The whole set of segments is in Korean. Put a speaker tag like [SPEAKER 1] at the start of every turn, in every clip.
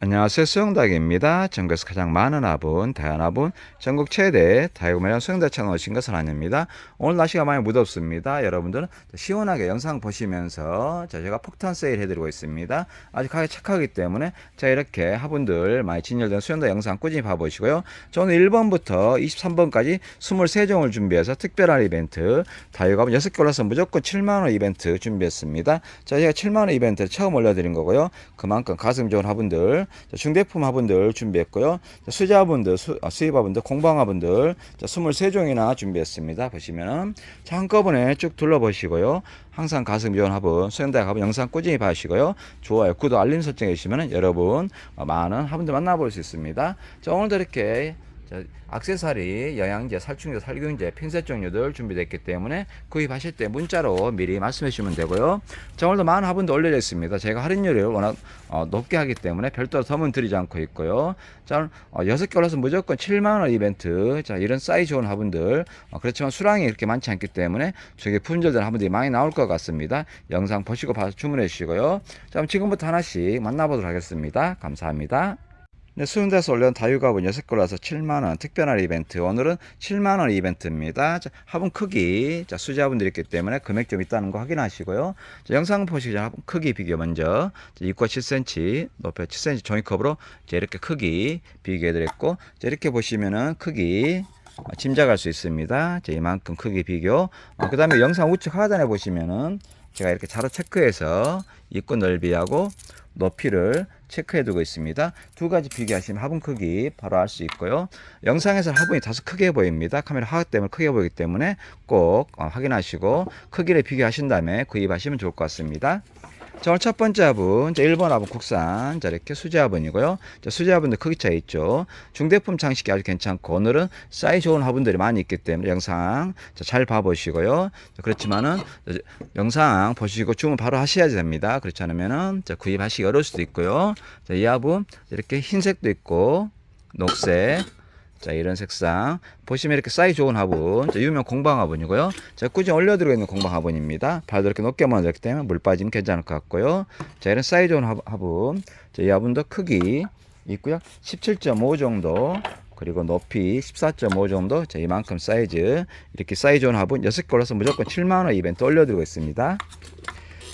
[SPEAKER 1] 안녕하세요. 수영닭입니다. 전국에서 가장 많은 화분, 다양한 화분, 전국 최대 다이구매형 수영닭 채널 오신 것을 환영합니다. 오늘 날씨가 많이 무덥습니다. 여러분들은 시원하게 영상 보시면서 자, 제가 폭탄 세일 해드리고 있습니다. 아주 가격 착하기 때문에 자 이렇게 화분들 많이 진열된 수영닭 영상 꾸준히 봐보시고요. 저는 1번부터 23번까지 23종을 준비해서 특별한 이벤트 다이구화분 6개 올라서 무조건 7만원 이벤트 준비했습니다. 자 제가 7만원 이벤트 처음 올려드린 거고요. 그만큼 가슴 좋은 화분들 중대품 화분들 준비했고요. 수자분들, 수, 아, 수입 화분들, 공방 화분들 23종이나 준비했습니다. 보시면은 자, 한꺼번에 쭉 둘러보시고요. 항상 가슴 좋은 화분, 수영대 화분 영상 꾸준히 봐주시고요. 좋아요, 구독, 알림 설정해 주시면 여러분 어, 많은 화분들 만나볼 수 있습니다. 자, 오늘도 이렇게 자, 악세사리, 영양제, 살충제, 살균제, 핀셋 종류들 준비됐기 때문에 구입하실 때 문자로 미리 말씀해 주시면 되고요. 자, 오늘도 많은 화분도 올려져 있습니다. 제가 할인율을 워낙 어, 높게 하기 때문에 별도로 덤은 드리지 않고 있고요. 자, 어, 6개 올라서 무조건 7만원 이벤트. 자, 이런 사이즈 좋은 화분들. 어, 그렇지만 수량이 이렇게 많지 않기 때문에 저게 품절된 화분들이 많이 나올 것 같습니다. 영상 보시고 봐서 주문해 주시고요. 자, 그럼 지금부터 하나씩 만나보도록 하겠습니다. 감사합니다. 네, 수영대에서 올려온 다육화분 6골라서 7만원 특별한 이벤트. 오늘은 7만원 이벤트입니다. 자, 화분 크기. 자, 수자분들이 있기 때문에 금액 좀 있다는 거 확인하시고요. 자, 영상 보시기 전에 화분 크기 비교 먼저. 자, 6과 7cm 높이 7cm 종이컵으로 이렇게 크기 비교해 드렸고 이렇게 보시면은 크기 어, 짐작할 수 있습니다. 자, 이만큼 크기 비교. 어, 그 다음에 영상 우측 하단에 보시면은 제가 이렇게 자로 체크해서 입구 넓이하고 높이를 체크해 두고 있습니다. 두 가지 비교하시면 화분 크기 바로 알 수 있고요. 영상에서 화분이 다소 크게 보입니다. 카메라 화각 때문에 크게 보이기 때문에 꼭 어, 확인하시고 크기를 비교하신 다음에 구입하시면 좋을 것 같습니다. 자, 오늘 첫 번째 화분, 자, 1번 화분 국산, 자, 이렇게 수제 화분이고요. 자, 수제 화분도 크기 차이 있죠. 중대품 장식이 아주 괜찮고, 오늘은 사이즈 좋은 화분들이 많이 있기 때문에 영상 자, 잘 봐보시고요. 자, 그렇지만은, 영상 보시고 주문 바로 하셔야 됩니다. 그렇지 않으면은, 자, 구입하시기 어려울 수도 있고요. 자, 이 화분, 이렇게 흰색도 있고, 녹색, 자 이런 색상. 보시면 이렇게 사이즈 좋은 화분. 자, 유명 공방 화분이고요. 제가 꾸준히 올려드리고 있는 공방 화분입니다. 발도 이렇게 높게 만들었기 때문에 물 빠지면 괜찮을 것 같고요. 자 이런 사이즈 좋은 화분. 자, 이 화분도 크기 있고요. 17.5 정도. 그리고 높이 14.5 정도. 자 이만큼 사이즈. 이렇게 사이즈 좋은 화분 6개 골라서 무조건 7만원 이벤트 올려드리고 있습니다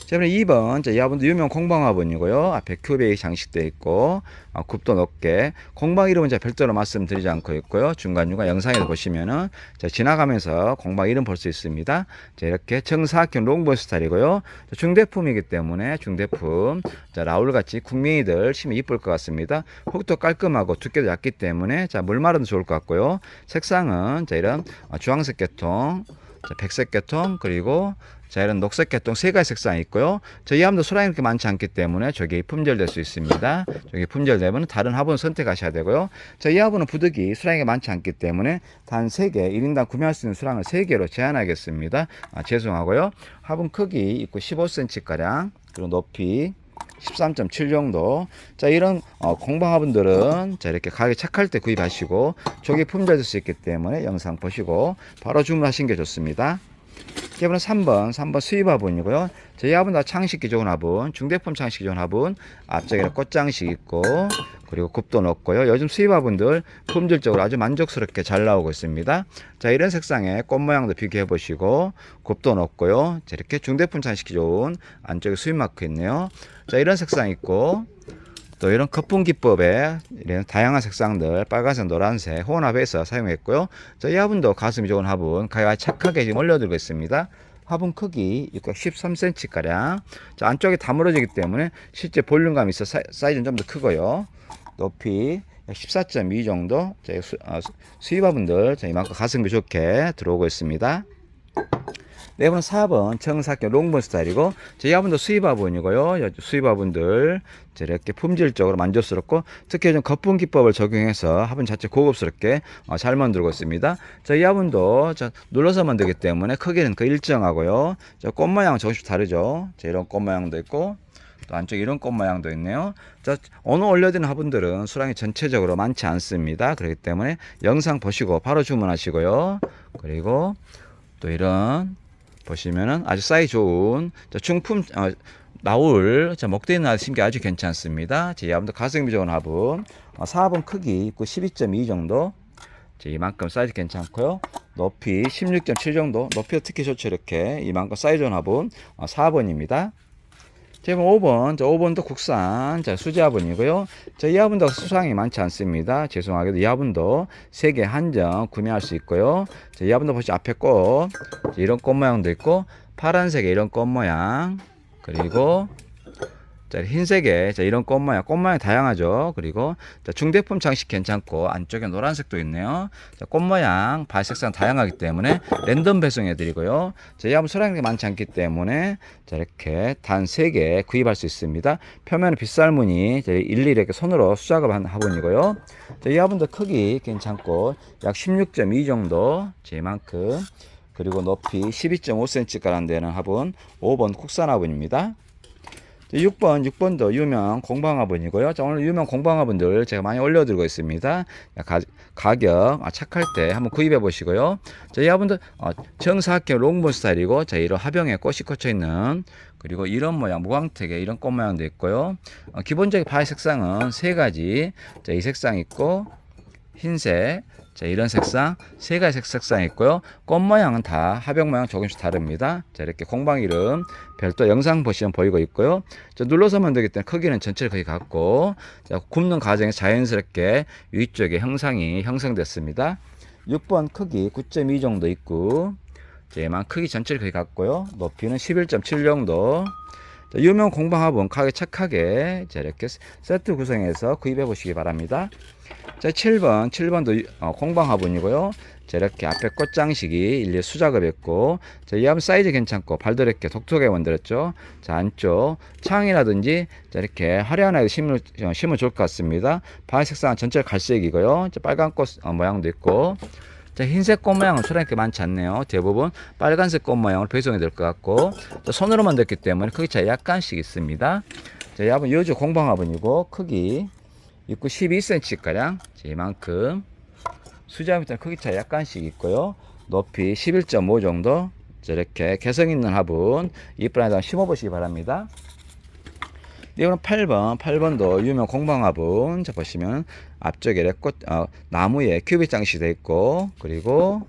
[SPEAKER 1] 자, 그럼 2번. 자, 이 화분도 유명 공방 화분이고요. 앞에 큐베이 장식되어 있고, 아, 굽도 높게. 공방 이름은 제가 별도로 말씀드리지 않고 있고요. 중간중간 영상에서 보시면은, 자, 지나가면서 공방 이름 볼 수 있습니다. 자, 이렇게 정사각형 롱본 스타일이고요. 자, 중대품이기 때문에 중대품. 자, 라울같이 국민이들 심히 이쁠 것 같습니다. 흙도 깔끔하고 두께도 얇기 때문에, 자, 물마름도 좋을 것 같고요. 색상은, 자, 이런 아, 주황색 계통, 자, 백색 계통, 그리고 자, 이런 녹색 개통 세 가지 색상이 있고요. 저이 함도 수량이 그렇게 많지 않기 때문에 저기 품절될 수 있습니다. 저기 품절되면 다른 화분 선택하셔야 되고요. 자, 이 화분은 부득이 수량이 많지 않기 때문에 단 3개, 1인당 구매할 수 있는 수량을 3개로 제한하겠습니다. 아, 죄송하고요. 화분 크기 있고 15cm가량, 그리고 높이 13.7 정도. 자, 이런 어, 공방화분들은 자, 이렇게 가격이 착할 때 구입하시고 조기 품절될 수 있기 때문에 영상 보시고 바로 주문하신 게 좋습니다. 이번은 3번, 3번 수입 화분이고요. 저희 화분 다 창식기 좋은 화분, 중대품 창식기 좋은 화분, 앞쪽에는 꽃장식 있고, 그리고 굽도 넣고요. 요즘 수입 화분들 품질적으로 아주 만족스럽게 잘 나오고 있습니다. 자, 이런 색상의 꽃 모양도 비교해 보시고, 굽도 넣고요. 이렇게 중대품 창식기 좋은 안쪽에 수입 마크 있네요. 자, 이런 색상 있고, 또 이런 거품 기법에 이런 다양한 색상들 빨간색 노란색 혼합해서 사용했고요. 저이 화분도 가슴이 좋은 화분 가격 착하게 지금 올려드리고 있습니다. 화분 크기 13cm 가량. 자, 안쪽에 다물어지기 때문에 실제 볼륨감이 있어 사, 이즈는 좀 더 크고요. 높이 14.2 정도. 저희 수, 어, 수입 화분들 이만큼 가슴이 좋게 들어오고 있습니다 네 번, 4번 정사각형 롱본 스타일이고 저희 화분도 수입화분이고요. 수입화분들 이렇게 품질적으로 만족스럽고 특히 좀 거품 기법을 적용해서 화분 자체 고급스럽게 어, 잘 만들고 있습니다. 저희 화분도 눌러서 만들기 때문에 크기는 그 일정하고요. 꽃 모양은 조금씩 다르죠. 이런 꽃 모양도 있고 또 안쪽 이런 꽃 모양도 있네요. 자, 오늘 올려드린 화분들은 수량이 전체적으로 많지 않습니다. 그렇기 때문에 영상 보시고 바로 주문하시고요. 그리고 또 이런 보시면은 아주 사이 좋은 중품 어, 나올 자, 목대 있는 심기 아주 괜찮습니다. 제 여러분들 가성비 좋은 화분 어, 4번 크기 있고 12.2 정도 자, 이만큼 사이즈 괜찮고요. 높이 16.7 정도 높이가 특히 좋죠 이렇게 이만큼 사이즈 좋은 화분 어, 4번입니다. 제번 5번, 자, 5번도 국산, 자, 수제 화분이고요. 자, 이 화분도 수상이 많지 않습니다. 죄송하게도 이 화분도 3개 한정 구매할 수 있고요. 자, 이 화분도 보시 앞에 꽃, 자, 이런 꽃 모양도 있고, 파란색의 이런 꽃 모양, 그리고 자, 흰색의 자, 이런 꽃 모양, 꽃 모양 다양하죠. 그리고 자, 중대품 장식 괜찮고 안쪽에 노란색도 있네요. 자, 꽃 모양, 발색상 다양하기 때문에 랜덤 배송해 드리고요. 자, 이 화분 소량이 많지 않기 때문에 자, 이렇게 단 3개 구입할 수 있습니다. 표면은 빗살무늬 자, 일일이 이렇게 손으로 수작업 한 화분이고요. 자, 이 화분도 크기 괜찮고 약 16.2 정도 제만큼 그리고 높이 12.5cm가량 되는 화분 5번 국산 화분입니다. 6번, 6번도 유명 공방화분이고요. 자, 오늘 유명 공방화분들 제가 많이 올려드리고 있습니다. 가, 가격 아, 착할 때 한번 구입해 보시고요. 자, 이 화분도 어, 정사각형 롱본 스타일이고, 자, 이런 화병에 꽃이 꽂혀 있는 그리고 이런 모양, 무광택에 이런 꽃 모양도 있고요. 어, 기본적인 바의 색상은 세 가지. 자, 이 색상 있고, 흰색, 자, 이런 색상, 세 가지 색, 색상이 있고요. 꽃 모양은 다 화병 모양 조금씩 다릅니다. 자, 이렇게 공방 이름 별도 영상 보시면 보이고 있고요. 자, 눌러서 만들기 때문에 크기는 전체를 거의 같고, 자, 굽는 과정에 자연스럽게 위쪽에 형상이 형성됐습니다. 6번 크기 9.2 정도 있고, 자, 얘만 크기 전체를 거의 같고요. 높이는 11.7 정도. 자, 유명 공방화분 가격 착하게 자, 이렇게 세트 구성해서 구입해 보시기 바랍니다. 자, 7번, 7번도 어, 공방화분이고요. 자, 이렇게 앞에 꽃장식이 일일이 수작업했고, 자, 이 화분 사이즈 괜찮고, 발도 이렇게 독특하게 만들었죠. 자, 안쪽 창이라든지, 자, 이렇게 화려하게 심으면, 어, 심으면 좋을 것 같습니다. 발 색상은 전체 갈색이고요. 자, 빨간 꽃 어, 모양도 있고, 자, 흰색 꽃 모양은 소량게 많지 않네요. 대부분 빨간색 꽃 모양으로 배송이 될 것 같고, 자, 손으로 만들기 때문에 크기 차이 약간씩 있습니다. 자, 이 화분 여주 공방화분이고, 크기 입구 12cm가량, 이만큼. 수자미터 크기 차이 약간씩 있고요. 높이 11.5 정도. 저렇게 개성 있는 화분, 이쁜 아이들 심어 보시기 바랍니다. 이거는 8번, 8번도 유명 공방화분. 자, 보시면 앞쪽에 꽃, 어, 나무에 큐빅 장식이 되어 있고, 그리고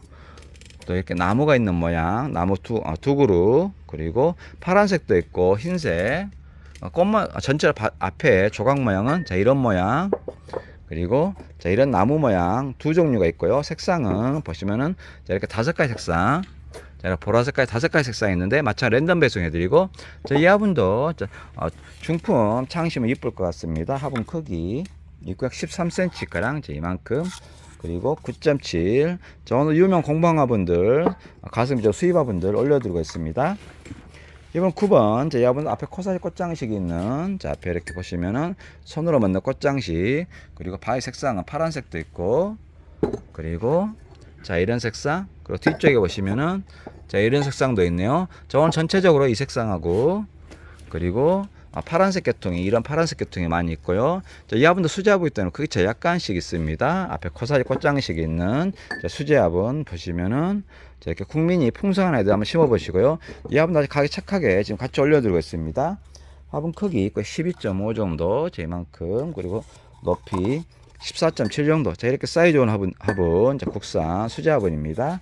[SPEAKER 1] 또 이렇게 나무가 있는 모양, 나무 두, 어, 두 그루, 그리고 파란색도 있고, 흰색, 어, 꽃만, 어, 전체 바, 앞에 조각 모양은 자, 이런 모양, 그리고 자, 이런 나무 모양 두 종류가 있고요. 색상은 보시면은 자, 이렇게 다섯 가지 색상, 제가 보라색까지 다섯 가지 색상이 있는데 마찬가지 랜덤 배송해 드리고 자, 이 화분도 자, 어, 중품 창심은 이쁠 것 같습니다. 화분 크기 입구약 13cm 가량 이만큼 그리고 9.7 자, 오늘 유명 공방 화분들 가슴이 저 수입 화분들 올려드리고 있습니다. 이번 9번 제 여러분 앞에 코사지 꽃장식이 있는 자 앞에 이렇게 보시면은 손으로 만든 꽃장식 그리고 바위 색상은 파란색도 있고 그리고 자 이런 색상 그리고 뒤쪽에 보시면은 자 이런 색상도 있네요. 자 오늘 전체적으로 이 색상하고 그리고 아, 파란색 계통이 이런 파란색 계통이 많이 있고요 자, 이 화분도 수제화분 있다는 크기 차 약간씩 있습니다 앞에 코사지 꽃장식이 있는 자, 수제화분 보시면은 자, 이렇게 국민이 풍성한 애들 한번 심어 보시고요 이 화분 아주 가격 착하게 지금 같이 올려드리고 있습니다 화분 크기 있고 12.5 정도 제만큼 그리고 높이 14.7 정도. 자, 이렇게 사이즈 좋은 화분, 화분. 자, 국산 수제 화분입니다.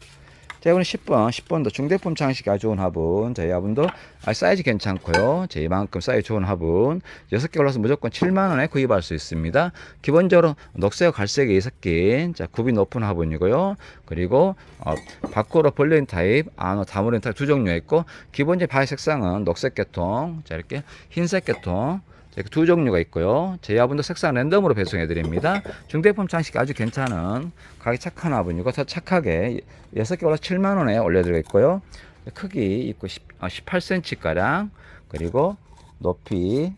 [SPEAKER 1] 자, 이거는 10번. 10번도 중대품 장식이 아주 좋은 화분. 자, 이 화분도 아, 사이즈 괜찮고요. 자, 이만큼 사이즈 좋은 화분. 6개 올라서 무조건 7만원에 구입할 수 있습니다. 기본적으로 녹색, 갈색이 섞인, 자, 굽이 높은 화분이고요. 그리고, 어, 밖으로 벌려인 타입, 안으로 다물린 타입 두 종류가 있고, 기본적인 바의 색상은 녹색 계통, 자, 이렇게 흰색 계통, 이렇게 두 종류가 있고요. 제 화분도 색상 랜덤으로 배송해 드립니다. 중대품 장식 아주 괜찮은 가격 착한 화분이고 더 착하게 6개 올라 7만 원에 올려드리고 있고요. 크기 입구 18cm 가량 그리고 높이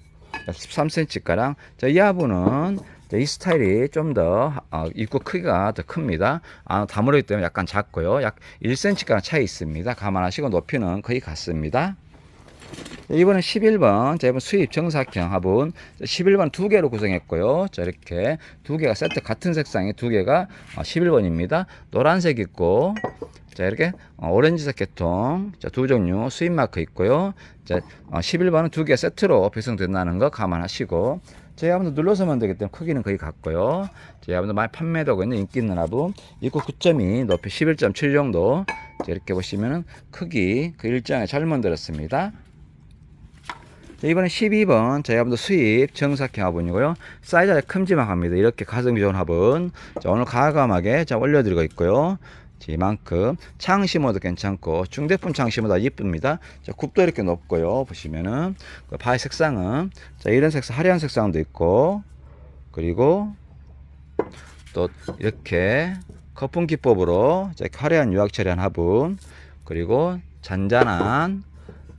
[SPEAKER 1] 13cm 가량. 이 화분은 이 스타일이 좀더 입구 크기가 더 큽니다. 아, 다물어 있기 때문에 약간 작고요. 약 1cm가량 차이 있습니다. 감안하시고 높이는 거의 같습니다. 이번엔 11번, 자, 이번 수입 정사각형 화분. 11번 두 개로 구성했고요. 자, 이렇게 두 개가 세트 같은 색상의 두 개가 11번입니다. 노란색 있고, 자, 이렇게 어, 오렌지색 계통 자, 두 종류 수입 마크 있고요. 자, 어, 11번은 두 개 세트로 배송된다는 거 감안하시고 저희 화분도 눌러서만 되기 때문에 크기는 거의 같고요. 저희 화분도 많이 판매되고 있는 인기 있는 화분 입구 9.2 높이 11.7 정도 자, 이렇게 보시면은 크기 그 일정에 잘 만들었습니다. 자, 이번엔 12번 저희 화분도 수입 정사형 화분이고요. 사이즈가 큼지막합니다. 이렇게 가성비 좋은 화분 자, 오늘 가감하게 자, 올려드리고 있고요. 자, 이만큼 창 심어도 괜찮고 중대품 창 심어도 이쁩니다. 자, 굽도 이렇게 높고요. 보시면은 그 바의 색상은 자, 이런 색상 화려한 색상도 있고 그리고 또 이렇게 거품 기법으로 자, 화려한 유학 처리한 화분 그리고 잔잔한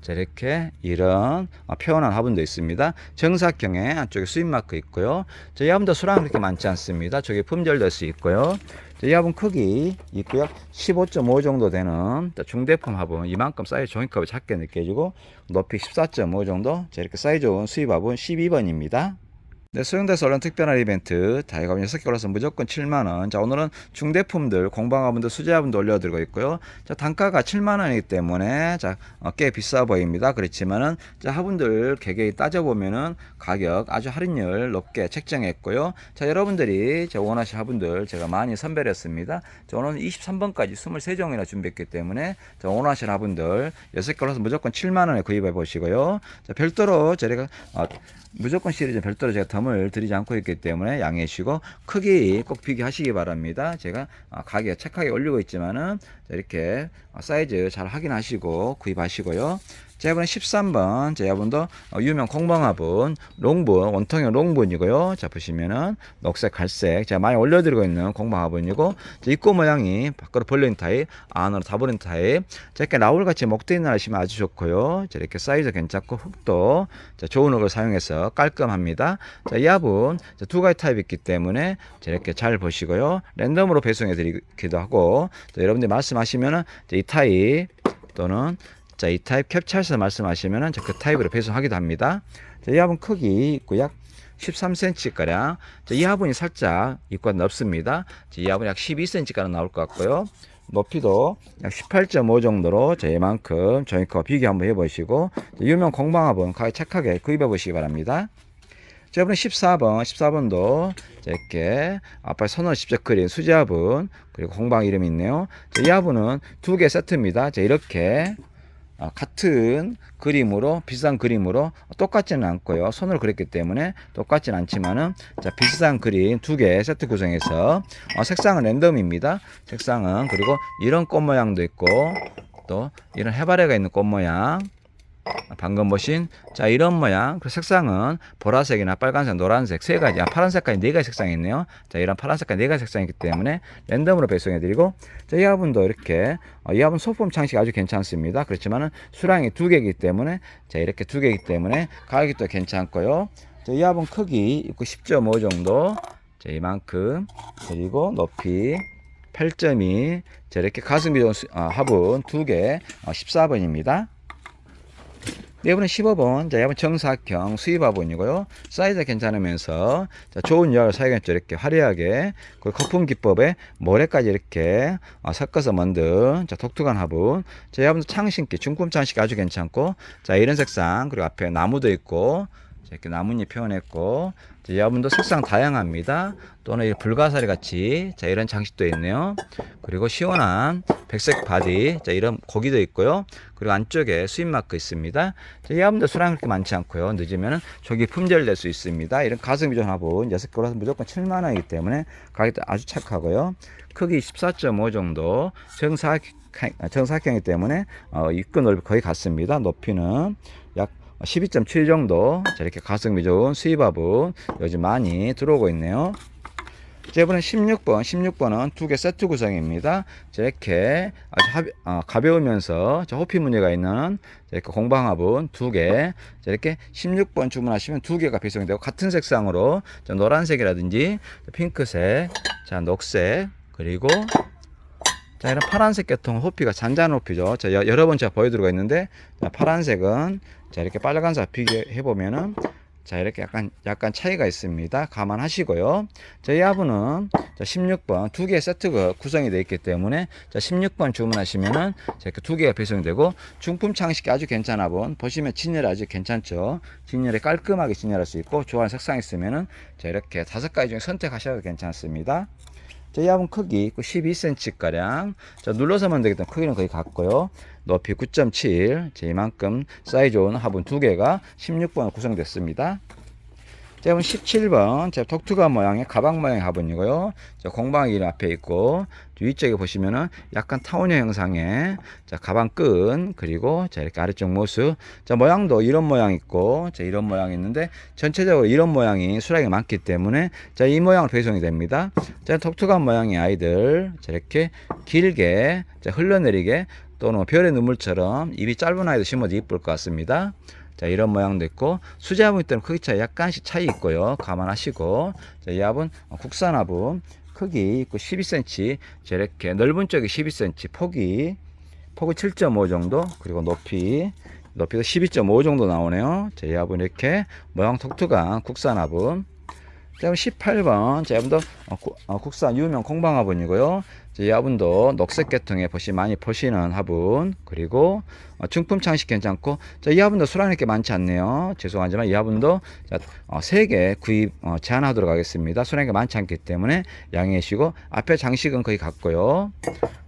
[SPEAKER 1] 자, 이렇게 이런 어, 표현한 화분도 있습니다. 정사경에 안쪽에 수입 마크 있고요. 저희 화분도 수량은 그렇게 많지 않습니다. 저기 품절될 수 있고요. 저희 화분 크기 있고요. 15.5 정도 되는 또 중대품 화분 이만큼 사이즈 종이컵이 작게 느껴지고 높이 14.5 정도 자, 이렇게 사이즈 좋은 수입 화분 12번입니다. 네, 소형대에서 얼른 특별한 이벤트. 다이가분 6개 올라서 무조건 7만원. 자 오늘은 중대품들 공방화분들 수제화분도 올려드리고 있고요. 자 단가가 7만원이기 때문에 자, 어, 꽤 비싸 보입니다. 그렇지만은 자 화분들 개개인 따져보면은 가격 아주 할인율 높게 책정했고요. 자 여러분들이 자 원하시는 화분들 제가 많이 선별했습니다. 자 오늘은 23번까지 23종이나 준비했기 때문에 자 원하시는 화분들 6개 올라서 무조건 7만원에 구입해 보시고요. 자 별도로 저희가 어, 무조건 시리즈 별도로 제가 덤을 드리지 않고 있기 때문에 양해해 주시고 크기 꼭 비교하시기 바랍니다. 제가 어, 가격 착하게 올리고 있지만은 자, 이렇게 어, 사이즈 잘 확인하시고 구입하시고요. 자, 이번에 13번, 자, 이분도 어, 유명 공방화분, 롱분, 원통형 롱분이고요. 자, 보시면은 녹색, 갈색, 제가 많이 올려드리고 있는 공방화분이고, 자, 입고 모양이 밖으로 벌린 타입, 안으로 다 벌린 타입. 자, 이렇게 라울같이 목대 있는 하시면 아주 좋고요. 자, 이렇게 사이즈 괜찮고, 흙도 자, 좋은 흙을 사용해서 깔끔합니다. 자, 이 화분 자, 두 가지 타입이 있기 때문에 자, 이렇게 잘 보시고요. 랜덤으로 배송해 드리기도 하고, 또 여러분들이 말씀하시면은 자, 이 타입 또는 자, 이 타입 캡처해서 말씀하시면은 자, 그 타입으로 배송하기도 합니다. 자, 이 화분 크기 있고 약 13cm 가량. 자, 이 화분이 살짝 입구가 넓습니다. 자, 이 화분이 약 12cm 가량 나올 것 같고요. 높이도 약 18.5 정도로 자, 이만큼 저희거 비교 한번 해보시고 자, 유명 공방화분 가격 착하게 구입해 보시기 바랍니다. 자, 이번에 14번, 14번도 이렇게 앞에 선을 직접 그린 수제화분 그리고 공방 이름이 있네요. 자, 이 화분은 두 개 세트입니다. 자, 이렇게 아, 같은 그림으로 비슷한 그림으로 똑같지는 않고요. 손으로 그렸기 때문에 똑같지는 않지만은 자 비슷한 그림 두 개 세트 구성해서 어, 색상은 랜덤입니다. 색상은 그리고 이런 꽃 모양도 있고 또 이런 해바라기가 있는 꽃 모양 방금 보신 자 이런 모양 그 색상은 보라색이나 빨간색 노란색 세 가지 아 파란색까지 네 가지 색상이 있네요. 자 이런 파란색까지 네 가지 색상이기 때문에 랜덤으로 배송해 드리고 자 이 화분도 이렇게 어, 이 화분 소품 장식 아주 괜찮습니다. 그렇지만은 수량이 두 개이기 때문에 자 이렇게 두 개이기 때문에 가격이 또 괜찮고요. 자 이 화분 크기 있고 10.5 정도. 자 이만큼. 그리고 높이 8.2 자 이렇게 좋은 수- 아, 화분 두개 어, 14번입니다 네, 이번엔 15번. 자, 이번 정사형 수입 화분이고요. 사이즈가 괜찮으면서, 자, 좋은 열을 사용했죠. 이렇게 화려하게. 그 거품 기법에 모래까지 이렇게 어, 섞어서 만든, 자, 독특한 화분. 자, 이 화분도 창 신기, 중품 창 신기 아주 괜찮고, 자, 이런 색상, 그리고 앞에 나무도 있고, 자, 이렇게 나뭇잎 표현했고, 화분도 색상 다양합니다. 또는 이 불가사리 같이, 자, 이런 장식도 있네요. 그리고 시원한 백색 바디, 자, 이런 고기도 있고요. 그리고 안쪽에 수입 마크 있습니다. 자, 이 화분도 수량이 그렇게 많지 않고요. 늦으면은 저기 품절될 수 있습니다. 이런 가성비 좋은 화분 6개라서 무조건 7만 원이기 때문에 가격도 아주 착하고요. 크기 14.5 정도 정사, 정사각형이기 때문에 어, 입구 넓이 거의 같습니다. 높이는 약 12.7 정도 자, 이렇게 가성비 좋은 수입 화분 요즘 많이 들어오고 있네요. 자, 이번엔 16번, 16번은 두 개 세트 구성입니다. 자, 이렇게 아주 하, 어, 가벼우면서 자, 호피 무늬가 있는 자, 이렇게 공방화분 두 개. 자, 이렇게 16번 주문하시면 두 개가 배송이 되고 같은 색상으로 자, 노란색이라든지 자, 핑크색, 자, 녹색, 그리고 자, 이런 파란색 계통 호피가 잔잔 호피죠. 자, 여, 여러 번 제가 보여드리고 있는데 자, 파란색은 자, 이렇게 빨간색 비교해 보면은 자, 이렇게 약간, 약간 차이가 있습니다. 감안하시고요. 자, 이 화분은 자, 16번 두 개의 세트가 구성이 되어 있기 때문에 자, 16번 주문하시면은 자, 이렇게 두 개가 배송이 되고 중품 창식이 아주 괜찮아 본 보시면 진열 아주 괜찮죠. 진열이 깔끔하게 진열할 수 있고 좋아하는 색상 있으면은 자, 이렇게 다섯 가지 중에 선택하셔도 괜찮습니다. 자, 이 화분 크기 12cm 가량. 자, 눌러서만 때문에 크기는 거의 같고요. 높이 9.7. 자, 이만큼 사이즈 좋은 화분 두 개가 16번 구성됐습니다. 자, 그럼 17번. 자, 톡투가 모양의 가방 모양의 화분이고요. 자, 공방이 앞에 있고, 위쪽에 보시면은 약간 타원형 형상의 자, 가방 끈, 그리고 자, 이렇게 아래쪽 모습. 자, 모양도 이런 모양 있고, 자, 이런 모양이 있는데, 전체적으로 이런 모양이 수량이 많기 때문에, 자, 이 모양으로 배송이 됩니다. 자, 톡투가 모양의 아이들, 자, 이렇게 길게, 자, 흘러내리게, 또는 별의 눈물처럼 입이 짧은 아이도 심어도 이쁠 것 같습니다. 자, 이런 모양도 있고, 수제화분이 때문에 크기 차이 약간씩 차이 있고요. 감안하시고, 자, 이 화분, 어, 국산 화분, 크기 있고 12cm, 자, 이렇게 넓은 쪽이 12cm, 폭이, 폭이 7.5 정도, 그리고 높이, 높이도 12.5 정도 나오네요. 자, 이 화분 이렇게 모양 톡톡한 국산 화분. 자, 그럼 18번. 자, 어, 국산 유명 공방 화분이고요. 자, 이 화분도 녹색 계통에 보시 많이 보시는 화분. 그리고 어, 중품 창식 괜찮고, 자, 이 화분도 수량이 게 많지 않네요. 죄송하지만 이 화분도 자, 어, 3개 구입 어, 제한하도록 하겠습니다. 수량이 많지 않기 때문에 양해해 주시고, 앞에 장식은 거의 같고요.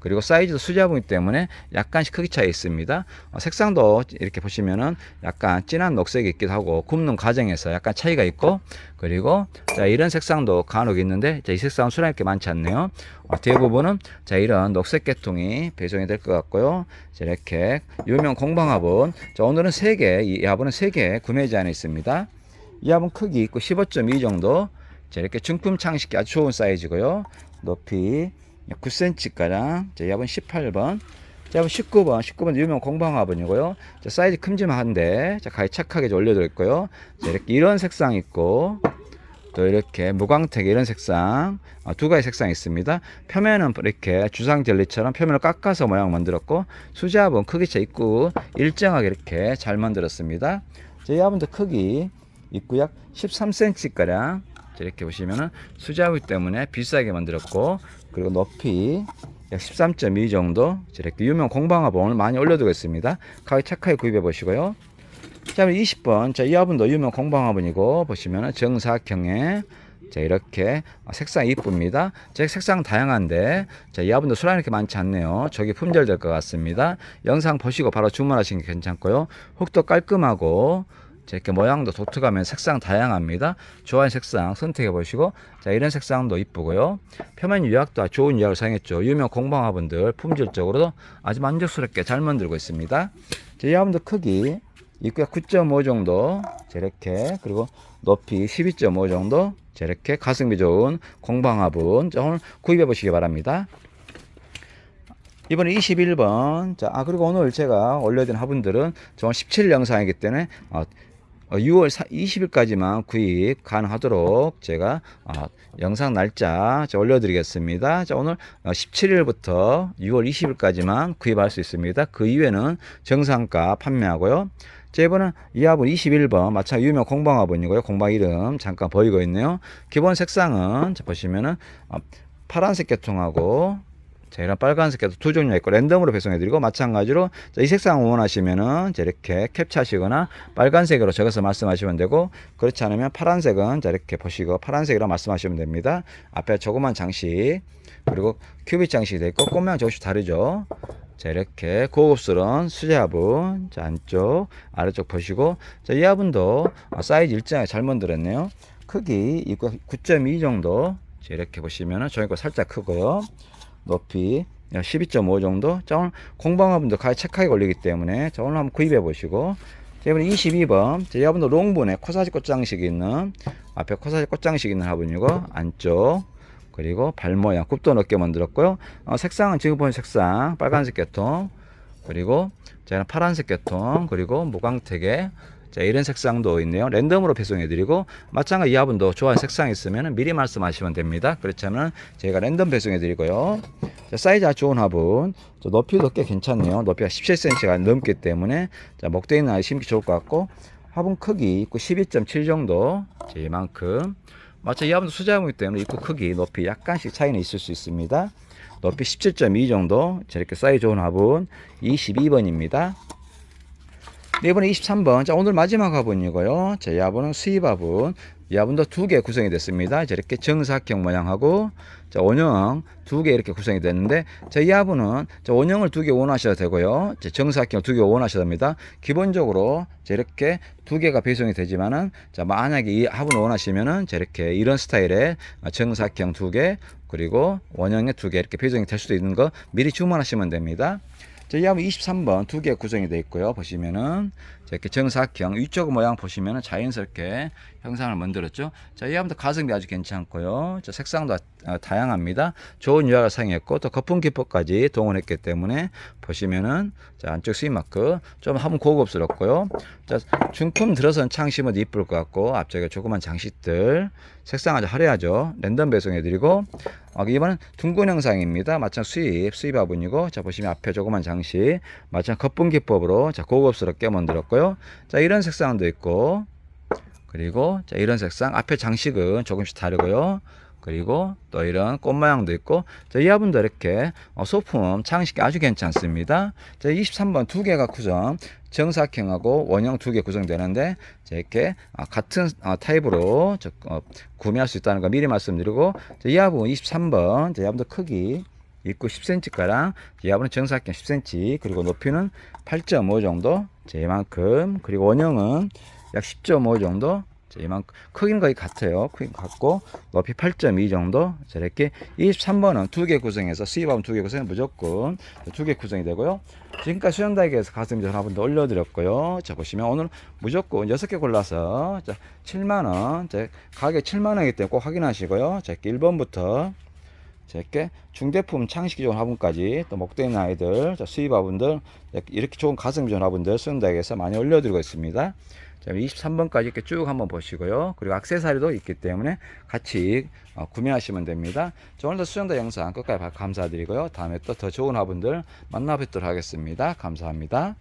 [SPEAKER 1] 그리고 사이즈도 수제화분이기 때문에 약간씩 크기 차이 있습니다. 어, 색상도 이렇게 보시면은 약간 진한 녹색이 있기도 하고 굽는 과정에서 약간 차이가 있고 그리고 자 이런 색상도 간혹 있는데 자, 이 색상은 수량이 그렇게 많지 않네요. 어, 대부분은 자 이런 녹색 계통이 배송이 될 것 같고요. 자, 이렇게 유명 공방화분 자 오늘은 세 개, 이 화분은 세개 구매 제한이 있습니다. 이 화분 크기 있고 15.2 정도 자 이렇게 중품 창식이 아주 좋은 사이즈고요. 높이 9cm가량 자, 이 화분 18번 자, 19번, 19번 유명 공방화분이고요. 자, 사이즈 큼지막한데, 자, 가위 착하게 좀 올려드렸고요. 자, 이렇게 이런 색상 있고, 또 이렇게 무광택 이런 색상, 어, 두 가지 색상이 있습니다. 표면은 이렇게 주상 젤리처럼 표면을 깎아서 모양 만들었고, 수제화분 크기 차 있고, 일정하게 이렇게 잘 만들었습니다. 자, 이 화분도 크기 있고 약 13cm가량, 이렇게 보시면은 수제화분 때문에 비싸게 만들었고, 그리고 높이 약 13.2 정도 이렇게 유명 공방화분을 많이 올려두고 있습니다. 가격 착하게 구입해 보시고요. 자, 20번. 자, 이 화분도 유명 공방화분이고 보시면은 정사각형의 자, 이렇게 색상이 이쁩니다. 제 색상 다양한데 자, 이 화분도 수량이 이렇게 많지 않네요. 저기 품절될 것 같습니다. 영상 보시고 바로 주문하시는 게 괜찮고요. 흙도 깔끔하고 자, 이렇게 모양도 독특하면 색상 다양합니다. 좋아하는 색상 선택해 보시고 자 이런 색상도 이쁘고요. 표면 유약도 아주 좋은 유약을 사용했죠. 유명 공방화분들 품질적으로도 아주 만족스럽게 잘 만들고 있습니다. 자, 이 화분도 크기 입구가 9.5 정도 저렇게 그리고 높이 12.5 정도 저렇게 가성비 좋은 공방화분 자, 오늘 구입해 보시기 바랍니다. 이번에 21번. 자, 아, 그리고 오늘 제가 올려드린 화분들은 저 17일 영상이기 때문에, 어, 어, 6월 20일까지만 구입 가능하도록 제가 어, 영상 날짜 자, 올려드리겠습니다. 자, 오늘 어, 17일부터 6월 20일까지만 구입할 수 있습니다. 그 이후에는 정상가 판매하고요. 자, 이번은 이 화분 21번 마찬가지 유명 공방 화분이고요. 공방 이름 잠깐 보이고 있네요. 기본 색상은 자, 보시면은 어, 파란색 계통하고 자, 이런 빨간색 계도 두 종류가 있고 랜덤으로 배송해드리고 마찬가지로 자, 이 색상 원하시면은 자, 이렇게 캡처하시거나 빨간색으로 적어서 말씀하시면 되고 그렇지 않으면 파란색은 자, 이렇게 보시고 파란색으로 말씀하시면 됩니다. 앞에 조그만 장식 그리고 큐빅 장식이 되어 있고 꽃모양 조금씩 다르죠. 자 이렇게 고급스러운 수제 화분 자 안쪽 아래쪽 보시고 자이 화분도 어, 사이즈 일정하게 잘 만들었네요 크기 입구 9.2 정도 자, 이렇게 보시면은 저희 거 살짝 크고요 높이 12.5 정도? 자 오늘 공방화분도 가히 착하게 걸리기 때문에 자 오늘 한번 구입해 보시고. 자 이번에 22번. 자, 이 화분도 롱분에 코사지 꽃장식이 있는 앞에 코사지 꽃장식 있는 화분이고 안쪽 그리고 발 모양 굽도 넓게 만들었고요. 어, 색상은 지금 보는 색상 빨간색 계통 그리고 저는 파란색 계통 그리고 무광택에 자 이런 색상도 있네요. 랜덤으로 배송해 드리고 마찬가지 이 화분도 좋아하는 색상 있으면 미리 말씀하시면 됩니다. 그렇다면 제가 랜덤 배송해 드리고요. 자, 사이즈 아주 좋은 화분. 저 높이도 꽤 괜찮네요. 높이가 17cm가 넘기 때문에 자 목대 있는 아이 심기 좋을 것 같고 화분 크기 입구 12.7 정도 자, 이만큼. 마찬 이 화분도 수자이기 때문에 입구 크기 높이 약간씩 차이는 있을 수 있습니다. 높이 17.2 정도. 저렇게 사이즈 좋은 화분 22번입니다 네, 이번에 23번. 자, 오늘 마지막 화분이고요. 자, 이 화분은 수입 화분. 이 화분도 두 개 구성이 됐습니다. 저렇게 정사각형 모양하고, 자, 원형 두 개 이렇게 구성이 됐는데, 자, 이 화분은 자, 원형을 두 개 원하셔도 되고요. 자, 정사각형 두개 원하셔도 됩니다. 기본적으로 저렇게 두 개가 배송이 되지만은, 자, 만약에 이 화분을 원하시면은 저렇게 이런 스타일의 정사각형 두 개, 그리고 원형의 두 개 이렇게 배송이 될 수도 있는 거 미리 주문하시면 됩니다. 저희 한번 23번 두 개 구성이 되어 있고요. 보시면은 자, 이렇게 정사각형 위쪽 모양 보시면은 자연스럽게 형상을 만들었죠. 자, 이 한번도 가성비 아주 괜찮고요. 자, 색상도 아, 다양합니다. 좋은 유화를 사용했고 또 거품 기포까지 동원했기 때문에 보시면은 자, 안쪽 수입 마크 좀 한번 고급스럽고요. 자, 중품 들어선 창 심어도 이쁠 것 같고 앞쪽에 조그만 장식들 색상 아주 화려하죠. 랜덤 배송해 드리고 어, 이번엔 둥근 형상입니다. 마찬 수입, 수입 화분이고, 자, 보시면 앞에 조그만 장식, 마찬 거품 기법으로, 자, 고급스럽게 만들었고요. 자, 이런 색상도 있고, 그리고, 자, 이런 색상, 앞에 장식은 조금씩 다르고요. 그리고 또 이런 꽃 모양도 있고, 자, 이 화분도 이렇게 어, 소품, 장식이 아주 괜찮습니다. 자, 23번 두 개가 구성, 정사각형하고 원형 두 개 구성되는데, 자, 이렇게 어, 같은 어, 타입으로 구매할 수 있다는 거 미리 말씀드리고, 자, 이 화분 23번, 자, 이 화분도 크기, 입구 10cm가량, 이 화분은 정사각형 10cm, 그리고 높이는 8.5 정도, 자, 이만큼, 그리고 원형은 약 10.5 정도, 자, 이만큼, 크기는 거의 같아요. 크기 같고, 높이 8.2 정도, 자, 이렇게 23번은 두 개 구성해서, 수입하면 두 개 구성해 무조건 두 개 구성이 되고요. 지금까지 수영다에게서 가슴 전화분도 올려드렸고요. 자, 보시면 오늘 무조건 6개 골라서, 자, 7만원, 자, 가격 7만원이기 때문에 꼭 확인하시고요. 자, 이렇게 1번부터 자, 이렇게 중대품 좋은 화분까지 또 목대 있는 아이들, 자, 수입 화분들, 이렇게 좋은 가성비 좋은 화분들 수영다에게서 많이 올려드리고 있습니다. 자, 23번까지 이렇게 쭉 한번 보시고요. 그리고 악세사리도 있기 때문에 같이 어, 구매하시면 됩니다. 자, 오늘도 수영다 영상 끝까지 봐- 감사드리고요. 다음에 또 더 좋은 화분들 만나 뵙도록 하겠습니다. 감사합니다.